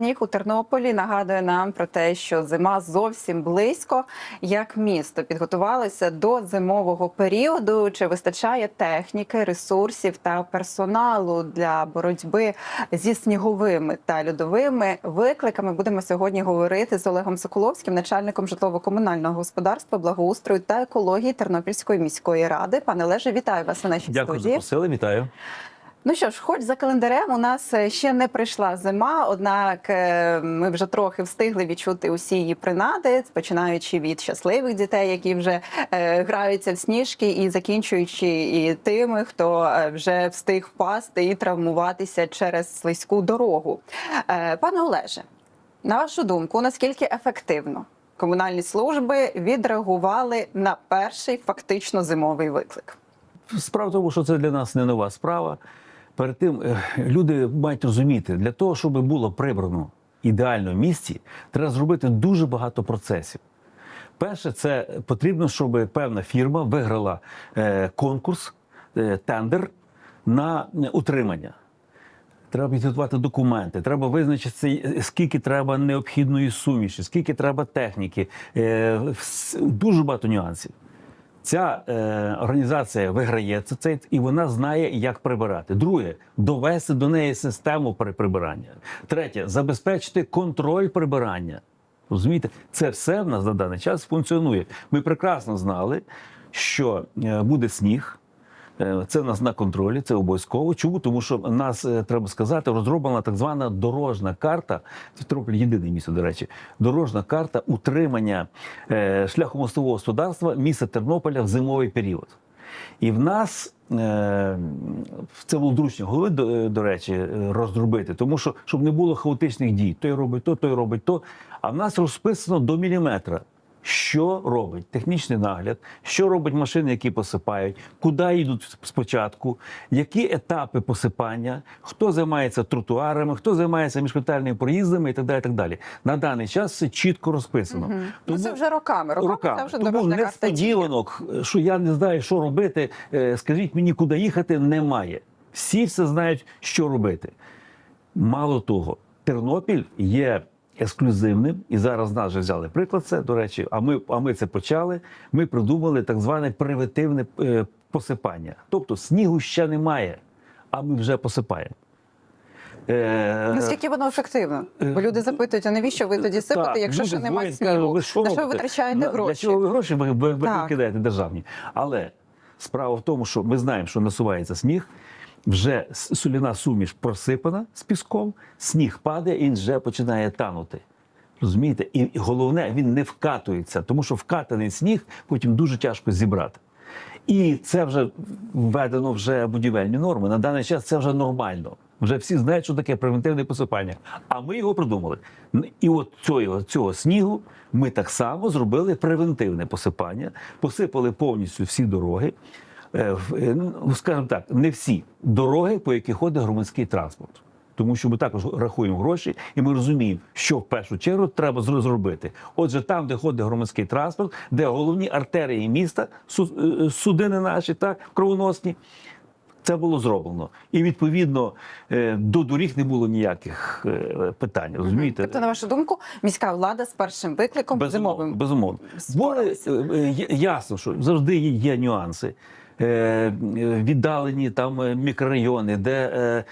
Сніг у Тернополі нагадує нам про те, що зима зовсім близько. Як місто підготувалося до зимового періоду? Чи вистачає техніки, ресурсів та персоналу для боротьби зі сніговими та льодовими викликами? Будемо сьогодні говорити з Олегом Соколовським, начальником житлово-комунального господарства, благоустрою та екології Тернопільської міської ради. Пане Олеже, вітаю вас у нашій Дякую, студії. запросили. Вітаю. Ну що ж, хоч за календарем у нас е, ще не прийшла зима, однак е, ми вже трохи встигли відчути усі її принади, починаючи від щасливих дітей, які вже е, граються в сніжки, і закінчуючи і тими, хто вже встиг впасти і травмуватися через слизьку дорогу. Пане Олеже, на вашу думку, наскільки ефективно комунальні служби відреагували на перший фактично зимовий виклик? Справа в тому, що це для нас не нова справа. Перед тим е, люди мають розуміти, для того, щоб було прибрано ідеально в місті, треба зробити дуже багато процесів. Перше, це потрібно, щоб певна фірма виграла е, конкурс, е, тендер на утримання. Треба підготувати документи, треба визначити, скільки треба необхідної суміші, скільки треба техніки. Дуже багато нюансів. Ця е, організація виграє це і вона знає, як прибирати. Друге, довести до неї систему при прибирання. Третє забезпечити контроль прибирання. Розумієте, це все в нас на даний час функціонує. Ми прекрасно знали, що е, буде сніг. Е, Це в нас на контролі, це обов'язково. Чому? Тому що в нас е, треба сказати, розроблена так звана дорожна карта. Тернопіль єдине місто, до речі, дорожна карта утримання е, шляхомостового господарства міста Тернополя в зимовий період. І в нас це було доручення голови, до, до речі, розробити, тому що щоб не було хаотичних дій. Той робить то, той робить то. А в нас розписано до міліметра. Що робить технічний нагляд, що робить машини, які посипають, куди йдуть спочатку, які етапи посипання, хто займається тротуарами, хто займається міжквартальними проїздами і так далі. і так далі. На даний час це чітко розписано. Мгм. Ну, це вже роками. Роками, Роками. це вже Тому несподіванок, що я не знаю, що робити. е, Скажіть мені, куди їхати, немає. Всі все знають, що робити. Мало того, Тернопіль є ексклюзивним, і зараз нас вже взяли приклад. Це до речі, а ми, а ми це почали. Ми придумали так зване превентивне е, посипання. Тобто снігу ще немає, а ми вже посипаємо. Е, Наскільки воно ефективно? Бо люди запитують, а навіщо ви тоді сипете, так, якщо ще немає снігу? ви що На що ви витрачаєте гроші? Для чого ви гроші ви, ви, ви кидаєте державні? Але справа в тому, що ми знаємо, що насувається сніг, вже соляна суміш просипана з піском, сніг падає і він вже починає танути. Розумієте? І головне, він не вкатується, тому що вкатаний сніг потім дуже тяжко зібрати. І це вже введено вже будівельні норми. На даний час це вже нормально. Вже всі знають, що таке превентивне посипання. А ми його придумали. І от цього, цього снігу ми так само зробили превентивне посипання, посипали повністю всі дороги. Е, е, ну, скажімо так, не всі дороги, по яких ходить громадський транспорт. Тому що ми також рахуємо гроші, і ми розуміємо, що в першу чергу треба зробити. Отже, там, де ходить громадський транспорт, де головні артерії міста, е, судини наші, так, кровоносні, це було зроблено. І відповідно е, до доріг не було ніяких е, питань. Розумієте? Тобто, на вашу думку, міська влада з першим викликом Безумовно, зимовим безумовно. Були е, ясно, що завжди є, нюанси. Віддалені там мікрорайони, де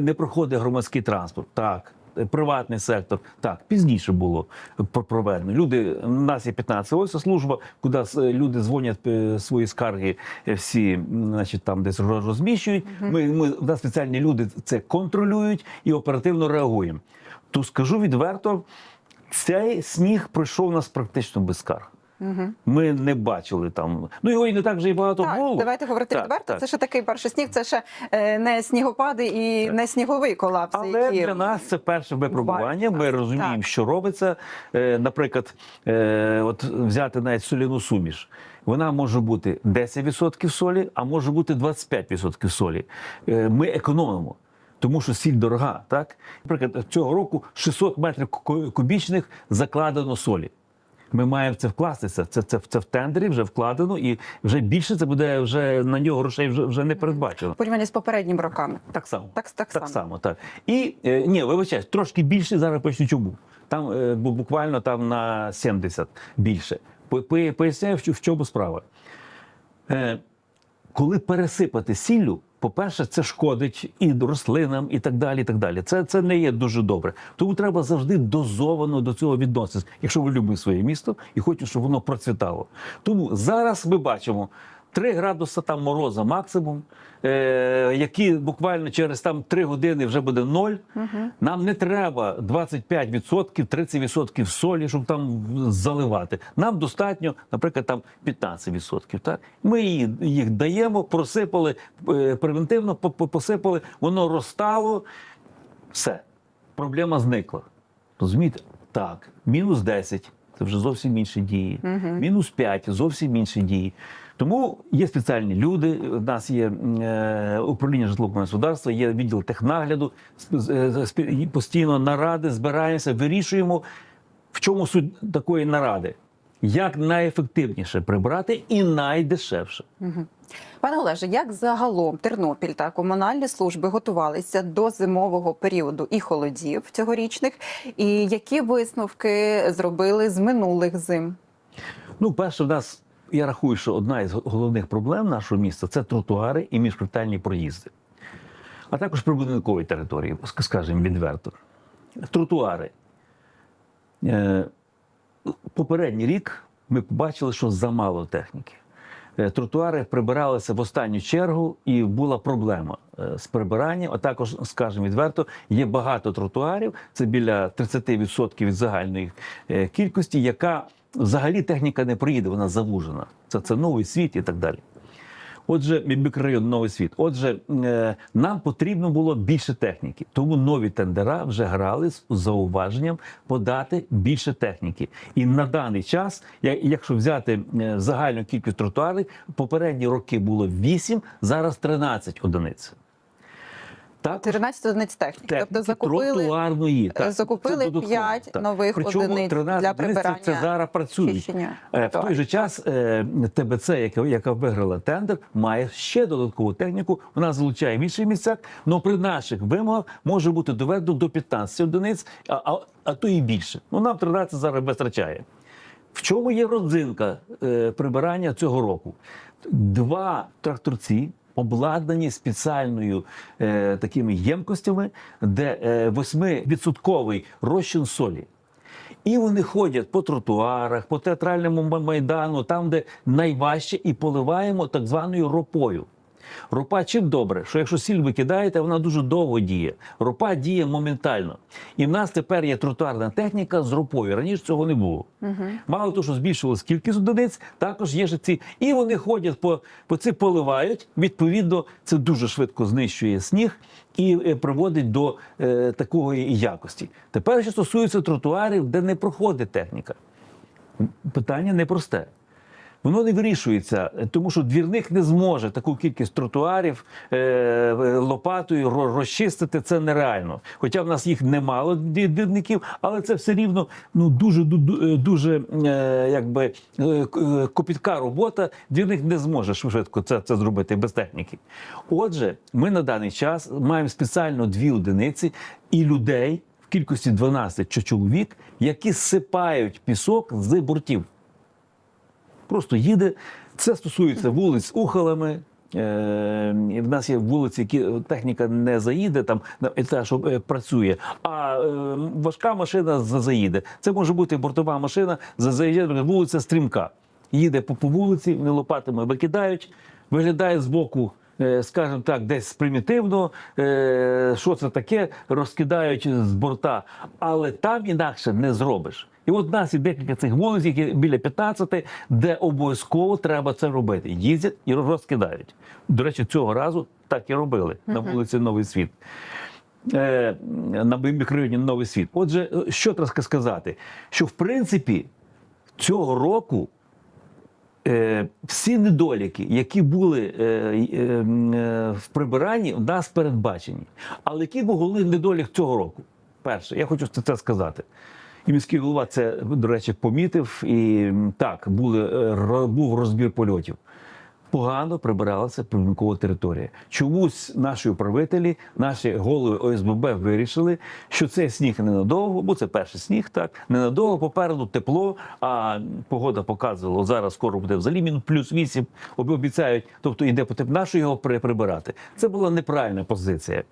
не проходить громадський транспорт. Так. Приватний сектор так пізніше було про- проведено. Люди у нас є 15 ось служба, куди люди дзвонять е, свої скарги, е, всі значить, там десь роз- розміщують. Ми, ми у нас спеціальні люди це контролюють і оперативно реагуємо. То скажу відверто, цей сніг пройшов у нас практично без скарг. Мгм. Ми не бачили там. Ну його і не так вже і багато Так, було. давайте говорити Так, відверто. так. Це ще такий перший сніг, це ще е, не снігопади і не сніговий колапс. Але які... для нас це перше випробування. Ми розуміємо, так. що робиться. Е, Наприклад, е, от взяти навіть соляну суміш. Вона може бути 10% солі, а може бути 25% солі. Е, Ми економимо. Тому що сіль дорога, так? Наприклад, цього року 600 метрів кубічних закладено солі. Ми маємо в це вкластися. Це, це, це в тендері вже вкладено, і вже більше це буде вже на нього грошей вже, вже не передбачено. В порівнянні з попередніми роками. Так само. Так, так, Так само. само, так. І е, ні, вибачай, трошки більше зараз поясню чому. Там е, буквально там на 70 більше. По- по- Поясняю, в чому справа. Е, коли пересипати сіллю, по-перше, це шкодить і рослинам, і так далі. І так далі. Це, це не є дуже добре. Тому треба завжди дозовано до цього відноситись, якщо ви любите своє місто і хочете, щоб воно процвітало. Тому зараз ми бачимо. 3 градуси там мороза максимум, е, які буквально через там 3 години вже буде ноль. Нам не треба 25%, 30% солі, щоб там заливати. Нам достатньо, наприклад, там 15%. Так? Ми її- їх даємо, просипали е, превентивно, по- по- посипали, воно розтало, все. Проблема зникла. Розумієте? Так, мінус 10 це вже зовсім інші дії. Мінус 5 зовсім інші дії. Тому є спеціальні люди. У нас є е, управління житлового господарства, є відділ технагляду. е, постійно наради, збираємося, вирішуємо, в чому суть такої наради. Як найефективніше прибрати і найдешевше. Пане Олеже, як загалом Тернопіль та комунальні служби готувалися до зимового періоду і холодів цьогорічних, і які висновки зробили з минулих зим? Ну, перше, в нас я рахую, що одна із головних проблем нашого міста це тротуари і міжквартальні проїзди, а також прибудинкові території, ск- скажімо відверто. Тротуари. Е, Попередній рік ми побачили, що замало техніки. Е, Тротуари прибиралися в останню чергу, і була проблема е, з прибиранням. А також, скажімо відверто, є багато тротуарів, це біля 30% від загальної кількості, яка взагалі техніка не приїде, вона завужена. Це, це новий світ і так далі. Отже, мікрорайон Новий світ. Отже, е, нам потрібно було більше техніки, тому нові тендера вже грали з зауваженням подати більше техніки. І на даний час, якщо взяти е, загальну кількість тротуарів, попередні роки було 8, зараз 13 одиниць. Також 13 одиниць техніки. техніки Тобто закупили тротуарної. Так, закупили це додатково, п'ять так. нових Причому одиниць 13 для прибирання Це зараз працюють. Е, В той же час е, ТБЦ, яка, яка виграла тендер, має ще додаткову техніку. Вона залучає в інших місцях, але при наших вимогах може бути доведено до 15 одиниць, а, а, а то і більше. Ну нам 13 зараз вистачає. В чому є родзинка е, прибирання цього року? Два тракторці. Обладнані спеціальною е, такими ємкостями, де е, 8% розчин солі. І вони ходять по тротуарах, по театральному майдану, там, де найважче, і поливаємо так званою ропою. Ропа чим добре, що якщо сіль викидаєте, вона дуже довго діє. Ропа діє моментально. І в нас тепер є тротуарна техніка з ропою. Раніше цього не було. Мало того, що збільшилась кількість одиниць, також є ж ці. І вони ходять по, по це поливають. Відповідно, це дуже швидко знищує сніг і е, приводить до е, такої якості. Тепер, що стосується тротуарів, де не проходить техніка. Питання непросте. Воно не вирішується, тому що двірник не зможе таку кількість тротуарів е, лопатою розчистити. Це нереально. Хоча в нас їх немало двірників, але це все рівно ну дуже ду- ду- е, дуже е, якби е, е, копітка робота. Двірник не зможе швидко це, це зробити без техніки. Отже, ми на даний час маємо спеціально дві одиниці і людей в кількості 12 чо- чоловік, які сипають пісок з бортів просто їде. Це стосується вулиць з ухалами. Е, в нас є вулиці, які е, техніка не заїде, там на- та, що працює, а е, важка машина за- заїде. Це може бути бортова машина, за- заїде вулиця стрімка. Їде по, вулиці, вони лопатами викидають, виглядає збоку, е, скажімо так, десь примітивно, що це таке, розкидають з борта, але там інакше не зробиш. І от в нас є декілька цих вулиць, які біля 15, де обов'язково треба це робити. Їздять і розкидають. До речі, цього разу так і робили на вулиці Новий Світ. Е, на мікрорайоні Новий Світ. Отже, е, що треба сказати? Що в принципі цього року е, всі недоліки, які були е, е, е, в прибиранні, у нас передбачені. Але який був головний недолік цього року? Перше, я хочу це сказати. І міський голова це, до речі, помітив. І так, були, е, був розбір польотів. Погано прибиралася прибудинкова територія. Чомусь наші управителі, наші голови ОСББ вирішили, що це сніг ненадовго, бо це перший сніг, так ненадовго попереду тепло. А погода показувала, зараз скоро буде взагалі мінус плюс 8, обіцяють, тобто йде по теплу, нащо його при- прибирати. Це була неправильна позиція.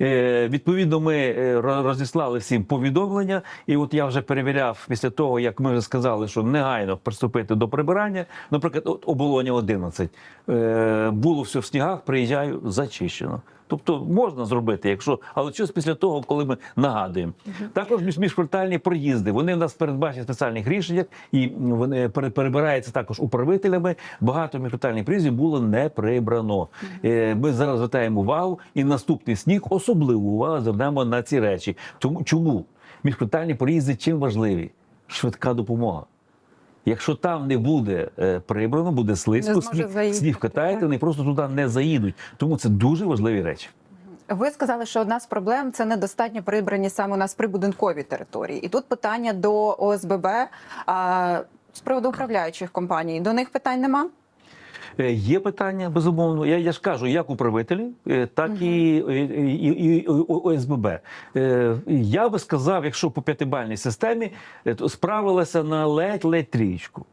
Е, Відповідно, ми е, розіслали всім повідомлення, і от я вже перевіряв після того, як ми вже сказали, що негайно приступити до прибирання. Наприклад, от оболоня 11. Е, Було все в снігах, приїжджаю, зачищено. Тобто можна зробити, якщо але щось після того, коли ми нагадуємо. Також між міжквартальні проїзди. Вони в нас передбачені в спеціальних рішеннях, і вони пере- перебираються також управителями. Багато міжквартальних проїздів було не прибрано. Е, Ми зараз звертаємо увагу, і наступний сніг особливу увагу звернемо на ці речі. Тому чому міжквартальні проїзди чим важливі? Швидка допомога. Якщо там не буде е, прибрано, буде слизько, сніг, сніг катаєте, вони просто туди не заїдуть. Тому це дуже важливі речі. Ви сказали, що одна з проблем це недостатньо прибрані саме у нас прибудинкові території. І тут питання до ОСББ а, з приводу управляючих компаній. До них питань нема? Е, Є питання, безумовно. Я, я ж кажу, як управителі, е, так і, і, і, і ОСББ. Е, Я би сказав, якщо по п'ятибальній системі то справилася на ледь-ледь трієчку.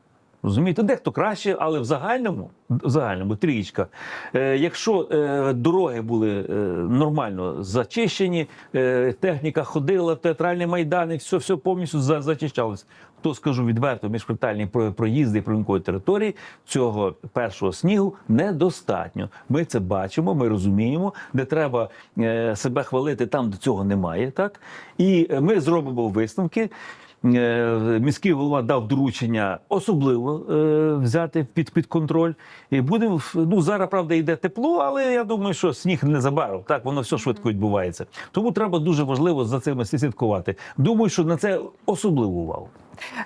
Розумієте, дехто краще, але в загальному, в загальному трієчка. Е, якщо е, дороги були е, нормально зачищені, е, техніка ходила, театральний майдан, все, все повністю за, зачищалось. То скажу відверто, міжквартальні про- проїзди і території цього першого снігу недостатньо. Ми це бачимо, ми розуміємо, де треба е, себе хвалити, там де цього немає. Так і е, ми зробимо висновки. Е, Міський голова дав доручення особливо е, взяти під, під контроль. І будемо ну зараз правда йде тепло, але я думаю, що сніг незабаром. Так воно все швидко відбувається. Тому треба дуже важливо за цим слідкувати. Думаю, що на це особливу увагу.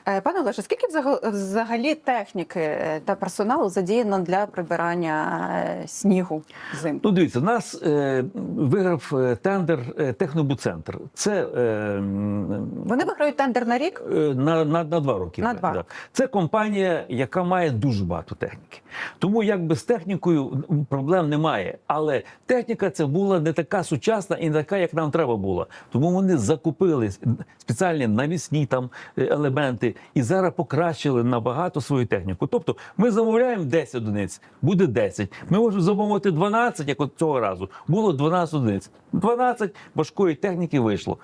Е, Пане Олеже, скільки взагалі техніки е, та персоналу задіяно для прибирання е, снігу взимку? Ну, дивіться, нас е, виграв тендер Технобуцентр. Це е, Вони виграють тендер на рік. На, на, на два роки. На два. Це компанія, яка має дуже багато техніки. Тому якби з технікою проблем немає. Але техніка це була не така сучасна і не така, як нам треба було. Тому вони закупили спеціальні навісні там е, елементи і зараз покращили набагато свою техніку. Тобто ми замовляємо 10 одиниць, буде 10. Ми можемо замовити 12, як от цього разу. Було 12 одиниць. 12 важкої техніки вийшло.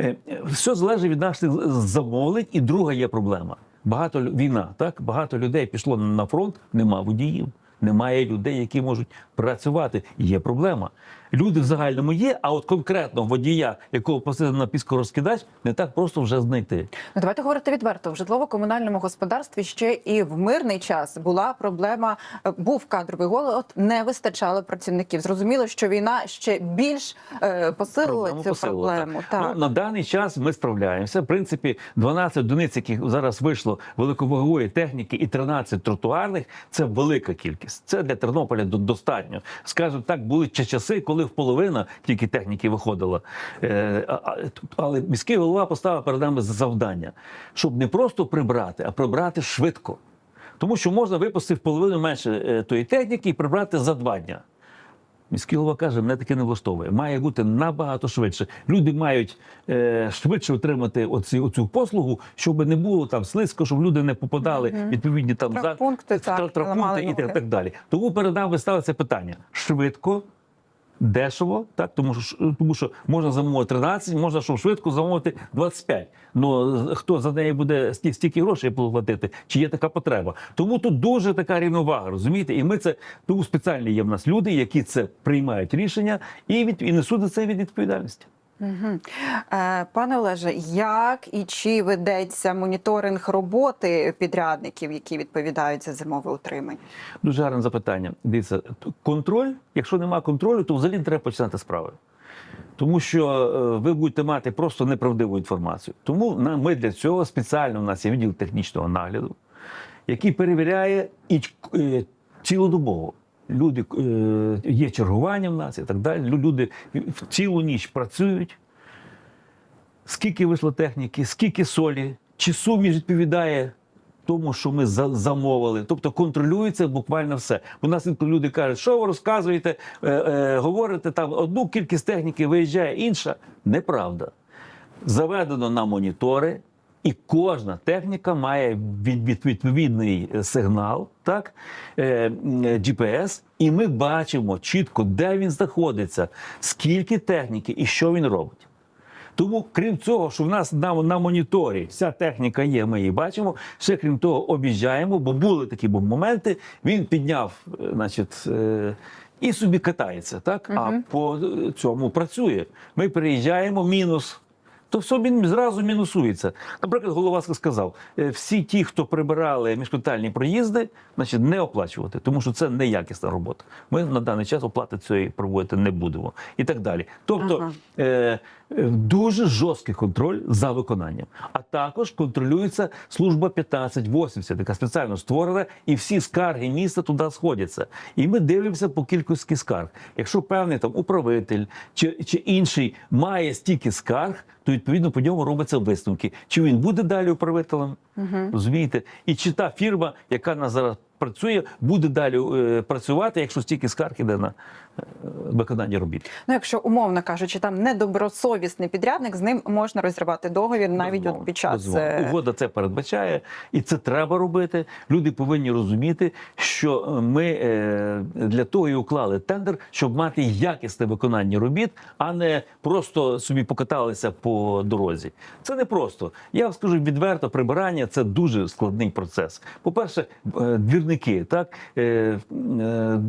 Е, Все залежить від наших замовлень. І друга є проблема. Багато війна, так багато людей пішло на фронт, нема водіїв. Немає людей, які можуть працювати. Є проблема. Люди в загальному є, а от конкретно водія, якого посадили на піскорозкидач, не так просто вже знайти. Ну, давайте говорити відверто. В житлово-комунальному господарстві ще і в мирний час була проблема. е, Був кадровий голод, не вистачало працівників. Зрозуміло, що війна ще більш е, посилила Проблему цю посилила, проблему. так. Так. Ну, на даний час ми справляємося. В принципі, 12 одиниць, яких зараз вийшло великовагової техніки, і 13 тротуарних це велика кількість. Це для Тернополя до- достатньо. Скажімо так, були часи, коли в половина тільки техніки виходила. Е, але міський голова поставив перед нами завдання, щоб не просто прибрати, а прибрати швидко. Тому що можна випустити в половину менше е, тої техніки і прибрати за два дня. Міський голова каже, мене таке не влаштовує. Має бути набагато швидше. Люди мають е, швидше отримати оці, оцю послугу, щоб не було там слизько, щоб люди не попадали Мгм. відповідні там за Штрафпункти, так, штрафпункти ламали і так, так далі. Тому перед нами ставиться питання швидко. Дешево, так тому що тому що можна замовити 13, можна щоб швидко замовити 25. Ну хто за неї буде стільки грошей платити? Чи є така потреба? Тому тут дуже така рівновага, розумієте? І ми це тому спеціальні є в нас люди, які це приймають рішення і від і несуть за це від відповідальності. Угу. Пане Олеже, як і чи ведеться моніторинг роботи підрядників, які відповідають за зимове утримання? Дуже гарне запитання. Дивіться, контроль. Якщо немає контролю, то взагалі не треба починати справи. Тому що е, ви будете мати просто неправдиву інформацію. Тому ми для цього спеціально у нас є відділ технічного нагляду, який перевіряє і е, цілодобово. Люди е, є чергування в нас і так далі. Люди цілу ніч працюють. скільки вийшло техніки, скільки солі, чи суміш відповідає тому, що ми за- замовили. Тобто контролюється буквально все. У нас люди кажуть, що ви розказуєте, е, е, говорите там одну кількість техніки виїжджає, інша. Неправда. Заведено на монітори. І кожна техніка має від, від- відповідний е, сигнал, так, е, е, GPS, і ми бачимо чітко, де він знаходиться, скільки техніки і що він робить. Тому, крім цього, що в нас на, на моніторі вся техніка є, ми її бачимо. Ще крім того, об'їжджаємо, бо були такі моменти. Він підняв, значить, і собі катається, так? А по цьому працює. Ми переїжджаємо, мінус. То все він зразу мінусується. Наприклад, голова сказав: е, всі ті, хто прибирали міжконтальні проїзди, значить не оплачувати, тому що це неякісна робота. Ми на даний час оплати цієї проводити не будемо і так далі. Тобто Ага. е, дуже жорсткий контроль за виконанням. А також контролюється служба 1580, яка спеціально створена, і всі скарги міста туди сходяться. І ми дивимося по кількості скарг. Якщо певний там управитель чи, чи інший має стільки скарг, то відповідно по ньому робляться висновки. Чи він буде далі управителем? Розумієте? І чи та фірма, яка нас зараз працює, буде далі е, працювати, якщо стільки скарг іде на е, виконання робіт. Ну, якщо умовно кажучи, там недобросовісний підрядник, з ним можна розірвати договір навіть Безумовно, от під час безумовно. е, угода це передбачає, і це треба робити. Люди повинні розуміти, що ми е, для того і уклали тендер, щоб мати якісне виконання робіт, а не просто собі покаталися по дорозі. Це не просто. Я вам скажу відверто, прибирання це дуже складний процес. По-перше, е, двірники, так е, е,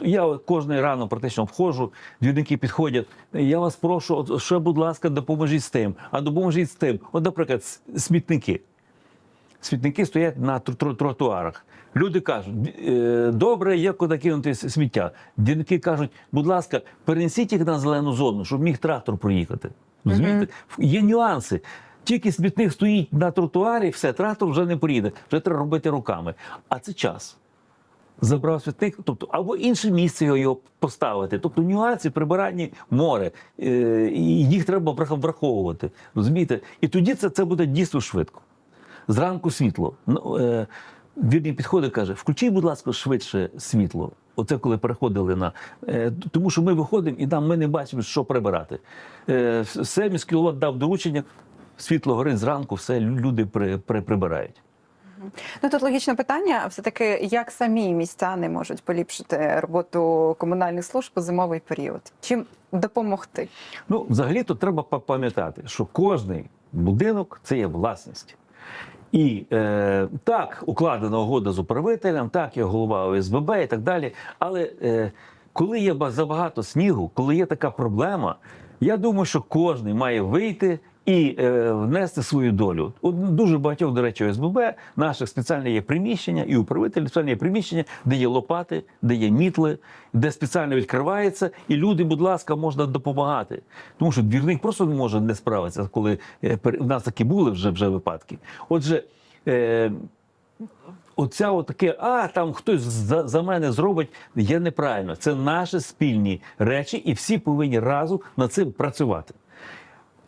я от кожної рано практично входжу, двірники підходять. Я вас прошу, от ще, будь ласка, допоможіть з тим, а допоможіть з тим. От, наприклад, смітники. Смітники стоять на тр- тр- тротуарах. Люди кажуть, «Е, добре, є куди кинути сміття. Двірники кажуть, будь ласка, перенесіть їх на зелену зону, щоб міг трактор проїхати. Розумієте? Є нюанси. Тільки смітник стоїть на тротуарі, все, трактор вже не поїде, вже треба робити руками. А це час. Забрав святник, тобто або інше місце його, поставити. Тобто нюанси прибирання море, е, і їх треба враховувати. Розумієте? І тоді це, це буде дійсно швидко. Зранку світло. Ну, е, Вірний підходить, каже: включіть, будь ласка, швидше світло. Оце коли переходили на. Е, тому що ми виходимо і там ми не бачимо, що прибирати. Все міський голова дав доручення, світло горить зранку, все люди при, при, прибирають. Ну тут логічне питання, все таки, як самі містяни можуть поліпшити роботу комунальних служб у зимовий період? Чим допомогти? Ну, взагалі то треба пам'ятати, що кожний будинок це є власність. І е, так, укладена угода з управителем, так, є голова ОСББ і так далі. Але е, коли є ба- забагато снігу, коли є така проблема, я думаю, що кожен має вийти і е, внести свою долю. От дуже багатьох, до речі, ОСББ наших спеціальне є приміщення, і управитель спеціальне є приміщення, де є лопати, де є мітли, де спеціально відкривається, і люди, будь ласка, можна допомагати. Тому що двірник просто не може не справитися, коли е, в нас такі були вже, вже випадки. Отже, е, оця отаке, а там хтось за, за мене зробить, є неправильно. Це наші спільні речі, і всі повинні разом над цим працювати.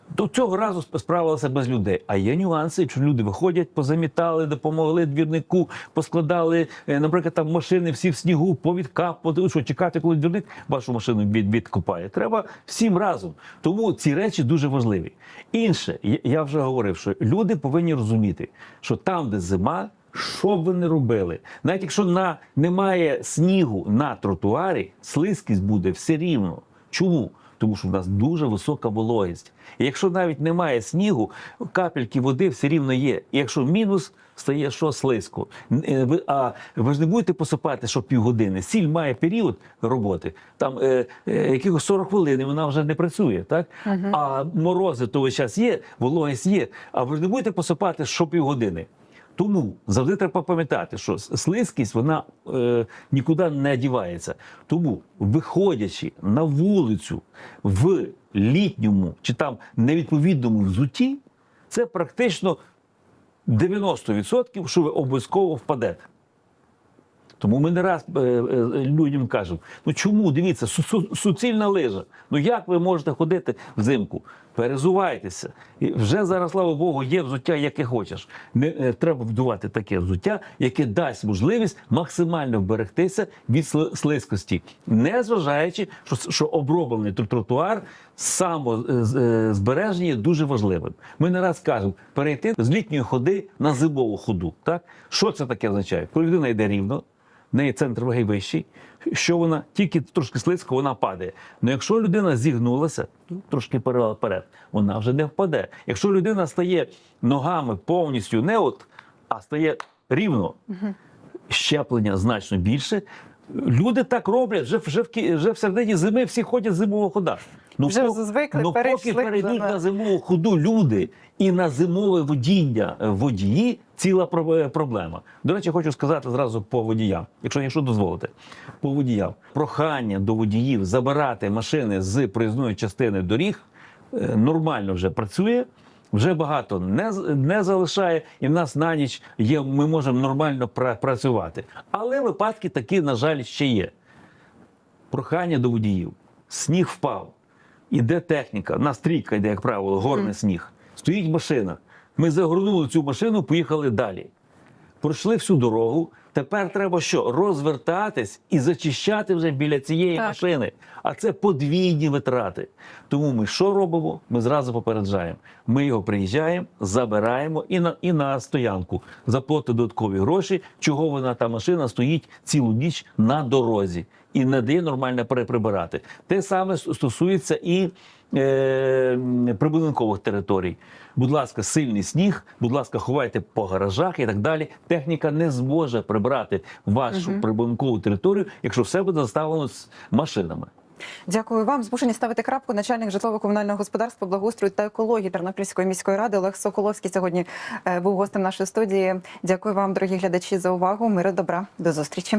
До цього разу справилися без людей. А є нюанси, що люди виходять, позамітали, допомогли двірнику, поскладали, е, наприклад, там машини всі в снігу, повідкапувати. Що чекати, коли двірник вашу машину від, відкопає. Треба всім разом. Тому ці речі дуже важливі. Інше, я вже говорив, що люди повинні розуміти, що там, де зима. Що б ви не робили, навіть якщо на немає снігу на тротуарі, слизькість буде все рівно. Чому? Тому що в нас дуже висока вологість. І якщо навіть немає снігу, капельки води все рівно є. І якщо мінус, стає що слизько. Е, А ви ж не будете посипати, що півгодини. Сіль має період роботи, там е, е, якихось 40 хвилин, і вона вже не працює. Так? А морози то весь час є, вологість є. А ви ж не будете посипати що півгодини. Тому завжди треба пам'ятати, що слизькість вона е, нікуди не дівається. Тому, виходячи на вулицю в літньому чи там невідповідному взутті, це практично 90%, що ви обов'язково впадете. Тому ми не раз е, е, людям кажемо: ну чому дивіться, су- су- суцільна лижа. Ну як ви можете ходити взимку? Перезувайтеся. І вже зараз, слава Богу, є взуття, яке хочеш. Не е, треба вдувати таке взуття, яке дасть можливість максимально вберегтися від слизькості, не зважаючи, що, що оброблений тротуар самозбереження дуже важливим. Ми не раз кажемо перейти з літньої ходи на зимову ходу. Так що це таке означає? Коли людина йде рівно, неї центр ваги вищий, що вона тільки трошки слизько, вона падає. Ну якщо людина зігнулася, ну, трошки перевела вперед, вона вже не впаде. Якщо людина стає ногами повністю не от, а стає рівно, щеплення значно більше. Люди так роблять вже, вже, в, вже в середині зими всі ходять зимового хода. Ну, Вже пок- звикли, ну, перейшли поки вже перейдуть на- на зимову ходу люди і на зимове водіння е, водії ціла проблема. До речі, хочу сказати зразу по водіям, якщо, якщо дозволите, по водіям. Прохання до водіїв забирати машини з проїзної частини доріг е, нормально вже працює. Вже багато не, не залишає, і в нас на ніч є. Ми можемо нормально пра- працювати. Але випадки такі, на жаль, ще є. Прохання до водіїв. Сніг впав. Іде техніка, на стрійка йде, як правило, горний сніг. Стоїть машина. Ми загорнули цю машину, поїхали далі. Пройшли всю дорогу. Тепер треба що? Розвертатись і зачищати вже біля цієї Так. машини. А це подвійні витрати. Тому ми що робимо? Ми зразу попереджаємо. Ми його приїжджаємо, забираємо і на, і на стоянку заплатити додаткові гроші, чого вона та машина стоїть цілу ніч на дорозі і не дає нормально переприбирати. Те саме стосується і е, прибудинкових територій. Будь ласка, сильний сніг, будь ласка, ховайте по гаражах і так далі. Техніка не зможе прибрати вашу прибудинкову територію, якщо все буде заставлено з машинами. Дякую вам. Змушені ставити крапку. Начальник житлово-комунального господарства, благоустрою та екології Тернопільської міської ради Олег Соколовський сьогодні е, був гостем нашої студії. Дякую вам, дорогі глядачі, за увагу. Миру добра. До зустрічі.